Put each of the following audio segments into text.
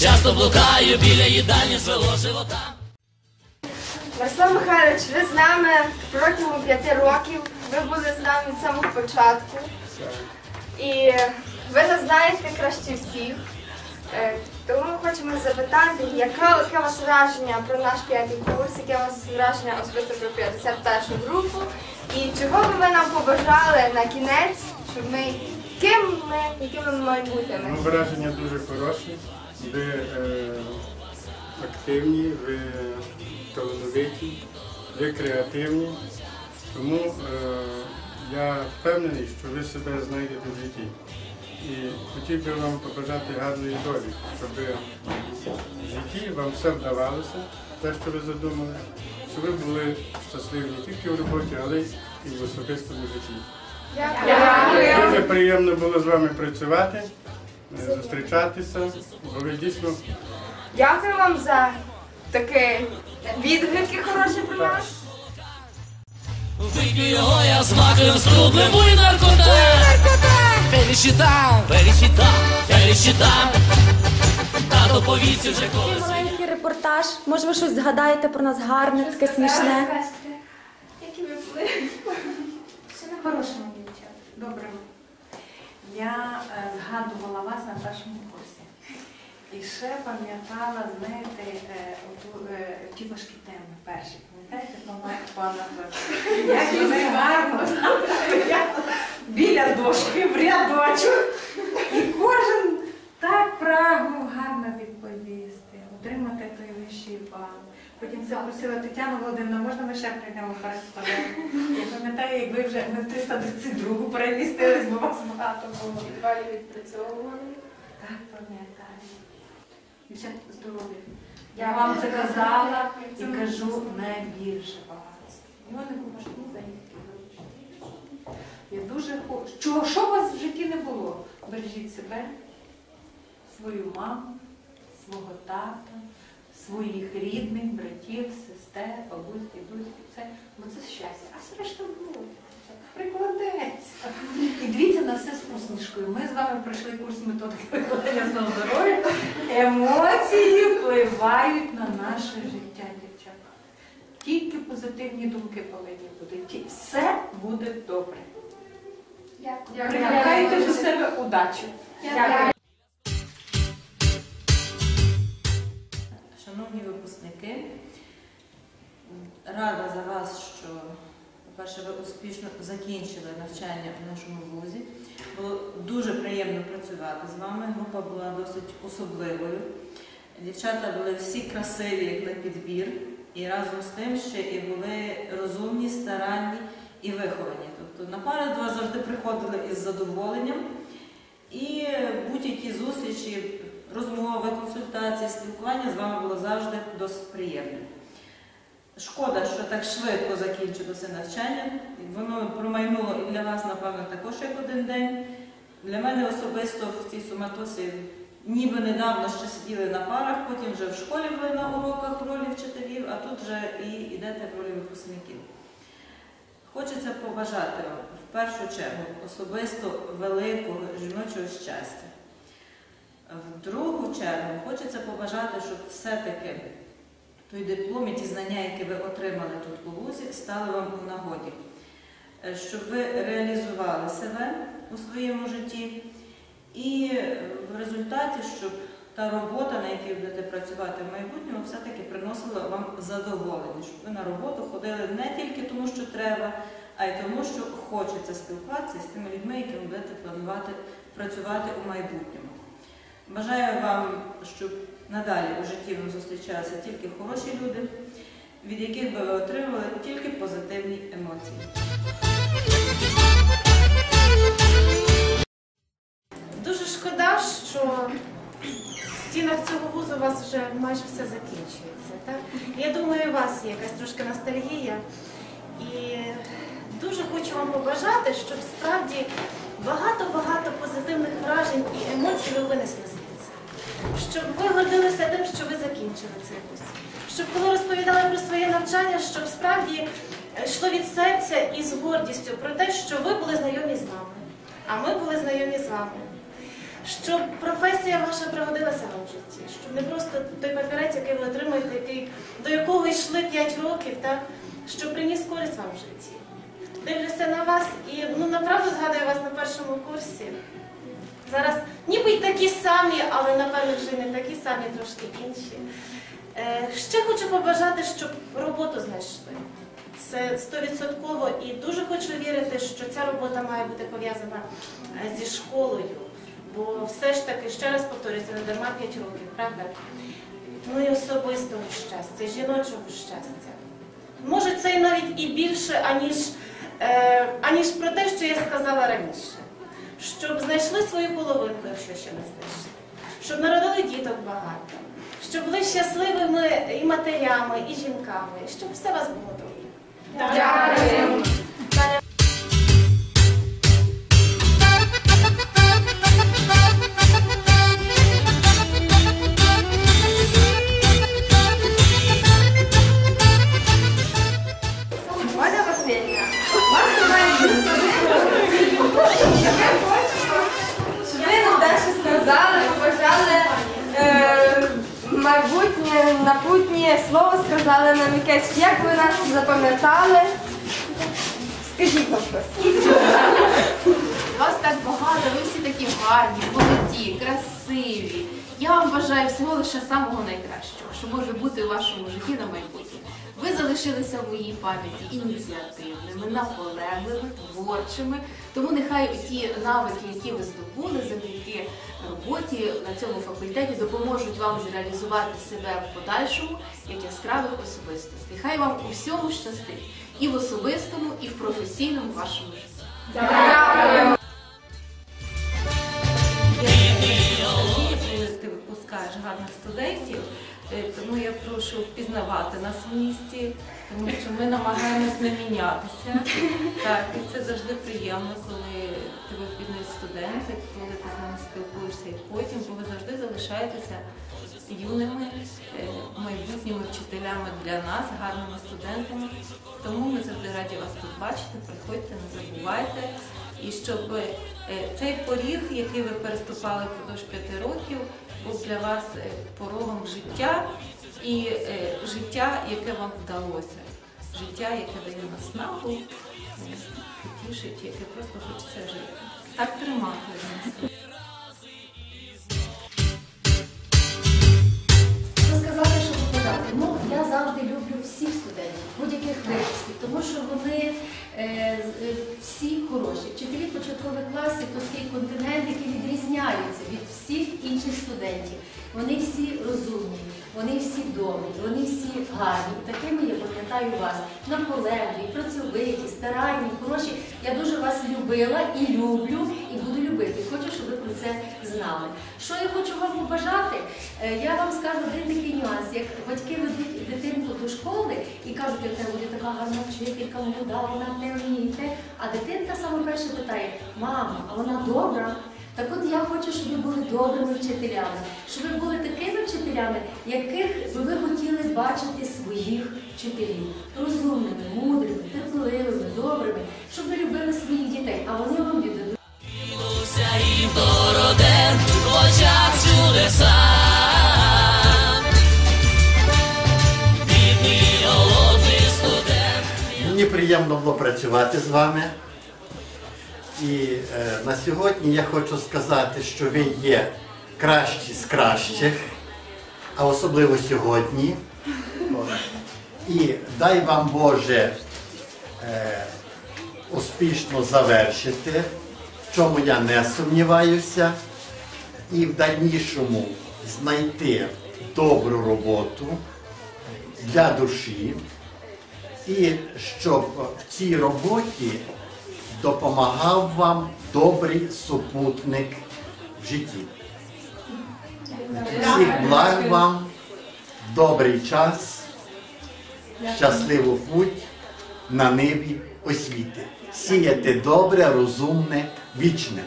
Часто блукаю біля їдальні свого живота. Мирослав Михайлович, ви з нами протягом п'яти років. Ви були з нами від самого початку. І ви нас знаєте краще всіх. Е, Тому ми хочемо запитати, яке у вас враження про наш п'ятий курс, яке у вас враження особисто про 51 групу, і чого би ви нам побажали на кінець, щоб ми ким ми, якими ми маємо бути? Ну, враження дуже хороші. Ви е, активні, ви талановиті, ви креативні. Тому е, я впевнений, що ви себе знайдете в житті. І хотів би вам побажати гарної долі, щоб в житті вам все вдавалося, те, що ви задумали, щоб ви були щасливі не тільки в роботі, але й в особистому житті. Дуже приємно було з вами працювати, зустрічатися, бо ви дійсно Дякую вам за такі відгуки хороші про нас. Вип'ю його, я з маком струблем, буй наркота. Фелічіта, фелічіта, фелічіта. Тато повіці вже Такий колись. маленький репортаж. Може, ви щось згадаєте про нас гарне, таке смішне. Які ви були? Хорошими дівчата, добрими. Я е, згадувала вас на першому курсі. І ще пам'ятала, знаєте, е, оту, е, ті важкі теми перші. Пам'ятаєте, пана пана Як не гарно біля дошки в рядочок. І кожен так прагнув гарно відповісти, отримати той вищий бал. Потім запросила Тетяну Володимирівну, можна ми ще прийдемо переставляти? Я пам'ятаю, як ви вже ми в 332 перемістились, бо вас багато було. Далі відпрацьовували. Так, пам'ятаю. Дівчат, здоров'я. Я вам це казала і кажу найбільше багатство. Його не купиш ні за які гроші. Я дуже хочу. Чого, що у вас в житті не було? Бережіть себе, свою маму, свого тата, своїх рідних, братів, сестер, бабусь, дідусь. Це, бо це щастя. А все решта буде. Прикладеться. І дивіться на все з усмішкою. Ми з вами пройшли курс методики викладання знову здоров'я. Емоції впливають на наше життя, дівчата. Тільки позитивні думки повинні бути. Все буде добре. Дякую. Пригадайте до себе удачу. Шановні випускники, рада за вас, що, по-перше, ви успішно закінчили навчання в нашому вузі. Було дуже приємно працювати з вами. Група була досить особливою. Дівчата були всі красиві, як на підбір, і разом з тим ще і були розумні, старанні і виховані. Тобто на пари до вас завжди приходили із задоволенням. І будь-які зустрічі, розмови, консультації, спілкування з вами було завжди досить приємним. Шкода, що так швидко закінчилося навчання. Воно промайнуло і для вас, напевно, також як один день. Для мене особисто в цій суматосі ніби недавно ще сиділи на парах, потім вже в школі були на уроках в ролі вчителів, а тут вже і йдете в ролі випускників. Хочеться побажати вам в першу чергу особисто великого жіночого щастя. В другу чергу хочеться побажати, щоб все-таки той диплом і ті знання, які ви отримали тут у вузі, стали вам у нагоді, Е, щоб ви реалізували себе у своєму житті і в результаті, щоб та робота, на якій будете працювати в майбутньому, все-таки приносила вам задоволення, щоб ви на роботу ходили не тільки тому, що треба, а й тому, що хочеться спілкуватися з тими людьми, якими будете планувати працювати у майбутньому. Бажаю вам, щоб надалі у житті вам зустрічалися тільки хороші люди, від яких би ви отримали тільки позитивні емоції. Дуже шкода, що в стінах цього вузу у вас вже майже все закінчується. Так? Я думаю, у вас є якась трошки ностальгія. І дуже хочу вам побажати, щоб справді багато-багато позитивних вражень і емоцій ви винесли. Щоб ви гордилися тим, що ви закінчили цей вуз. Щоб коли розповідали про своє навчання, щоб справді е, йшло від серця і з гордістю про те, що ви були знайомі з нами, а ми були знайомі з вами. щоб професія ваша пригодилася вам в житті, щоб не просто той папірець, який ви отримуєте, який, до якого йшли 5 років, так, щоб приніс користь вам в житті. Дивлюся на вас і ну, направду згадую вас на першому курсі. Зараз ніби й такі самі, але напевно вже не такі самі, трошки інші. Е, ще хочу побажати, щоб роботу знайшли. Це стовідсотково і дуже хочу вірити, що ця робота має бути пов'язана е, зі школою. Бо все ж таки, ще раз повторюся, не дарма 5 років, правда? Ну і особистого щастя, жіночого щастя. Може, це і навіть і більше, аніж, е, аніж про те, що я сказала раніше. Щоб знайшли свою половинку, якщо ще не знайшли. Щоб народили діток багато, щоб були щасливими і матерями, і жінками, щоб все у вас було добре. Дякую. Майбутнє, напутнє слово сказали нам якесь, як ви нас запам'ятали. Скажіть нам щось. Вас так багато, ви всі такі гарні, молоді, красиві. Я вам бажаю всього лише самого найкращого, що може бути у вашому житті на майбутнє. Ви залишилися в моїй пам'яті ініціативними, наполегливими, творчими. Тому нехай ті навики, які ви здобули завдяки роботі на цьому факультеті, допоможуть вам зреалізувати себе в подальшому як яскравих особистостей. Хай вам у всьому щастить і в особистому, і в професійному вашому житті. Дякую. Гарних студентів, е, тому я прошу впізнавати нас в місті, тому що ми намагаємось не мінятися. Так, і це завжди приємно, коли тебе впізнають студенти, коли ти з ними спілкуєшся і потім, бо ви завжди залишаєтеся юними, е, майбутніми вчителями для нас, гарними студентами. Тому ми завжди раді вас тут бачити. Приходьте, не забувайте. І щоб е, цей поріг, який ви переступали впродовж п'яти років, був для вас е, порогом життя і е, життя, яке вам вдалося. Життя, яке дає наснагу, нагу, тішить, яке просто хочеться жити. Так тримати нас. Будь-яких випусків, тому що вони е, е, всі хороші. Вчителі початкових класів то такий континент, який відрізняється від всіх інших студентів. Вони всі розумні, вони всі добрі, вони всі гарні. Такими я пам'ятаю вас. Наполегливі, працьовиті, старанні, хороші. Я дуже вас любила і люблю, і буду любити. Хочу, щоб ви про це знали. Що я хочу вам побажати? Е, Я вам скажу один такий нюанс. Як батьки ведуть дитинку до школи і кажуть, це буде така гарна вчителька, молода, вона не вміє. А дитинка саме перше питає: мама, а вона добра? Так от я хочу, щоб ви були добрими вчителями, щоб ви були такими вчителями, яких би ви хотіли бачити своїх вчителів. Розумними, мудрими, терпеливими, добрими, щоб ви любили своїх дітей, а вони приємно було працювати з вами. І е, на сьогодні я хочу сказати, що ви є кращі з кращих, а особливо сьогодні. І дай вам Боже е, успішно завершити, в чому я не сумніваюся, і в дальнішому знайти добру роботу для душі. І щоб в цій роботі допомагав вам добрий супутник в житті. Всіх благ вам, добрий час, щасливу путь на ниві освіти. Сіяти добре, розумне, вічне.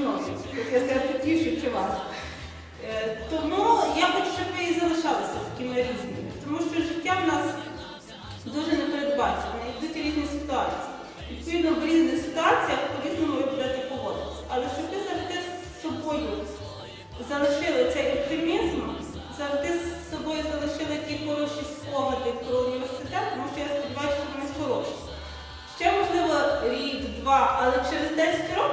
Як я себе потішу чи вас. Е, Тому я хочу, щоб ви і залишалися такими різними, тому що життя в нас дуже непередбачене, йдуть різні ситуації. Відповідно, в різних ситуаціях по-різному ви будете поводитися. Але щоб ви завжди з собою залишили цей оптимізм, завжди з собою залишили ті хороші спогади про університет, тому що я сподіваюся, що вони хороші. Ще, можливо, рік, два, але через 10 років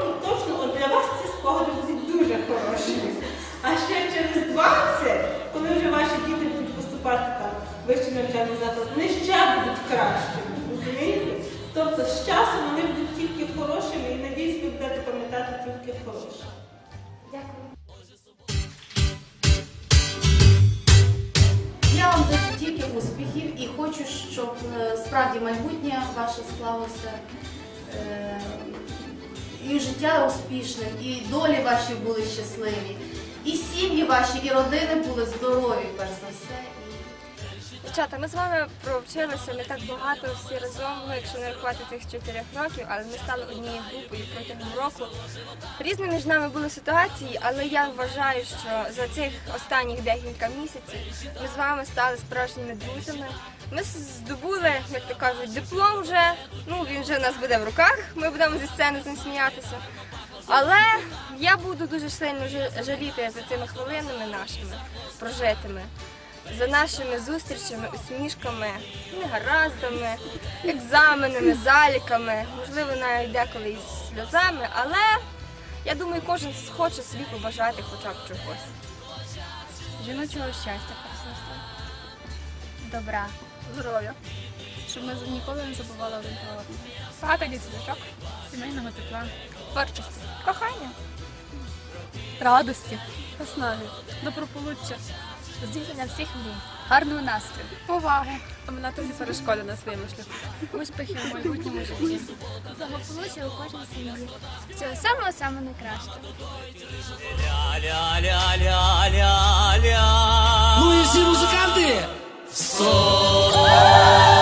20, коли вже ваші діти будуть поступати там вищий навчальний заклад, вони ще будуть кращими. Розумієте? Тобто з часом вони будуть тільки хорошими і надіюсь, ви будете пам'ятати тільки хороше. Дякую. Я вам зичу тільки успіхів і хочу, щоб е, справді майбутнє ваше склалося е, і життя успішним, і долі ваші були щасливі, і сім'ї ваші, і родини були здорові, перш за все. Дівчата, ми з вами провчилися не так багато всі разом, ну якщо не рахувати цих чотирьох років, але ми стали однією групою протягом року. Різні між нами були ситуації, але я вважаю, що за цих останніх декілька місяців ми з вами стали справжніми друзями. Ми здобули, як то кажуть, диплом вже. Ну він вже у нас буде в руках. Ми будемо зі сцени з ним сміятися. Але я буду дуже сильно жаліти за цими хвилинами нашими прожитими за нашими зустрічами, усмішками, негараздами, екзаменами, заліками, можливо, навіть деколи із сльозами, але я думаю, кожен хоче собі побажати хоча б чогось. Жіночого щастя. Добра, здоров'я, щоб ми ніколи не забували один про одного. Багато діточок, сімейного тепла, творчості, кохання, радості, основі, доброполуччя, здійснення всіх мрій, гарного настрою, поваги, оминати всі перешкоди на своєму шляху, успіхів у майбутньому житті, благополуччя у кожній сім'ї. Всього самого-саме найкраще. Ну і всі музиканти! Соло!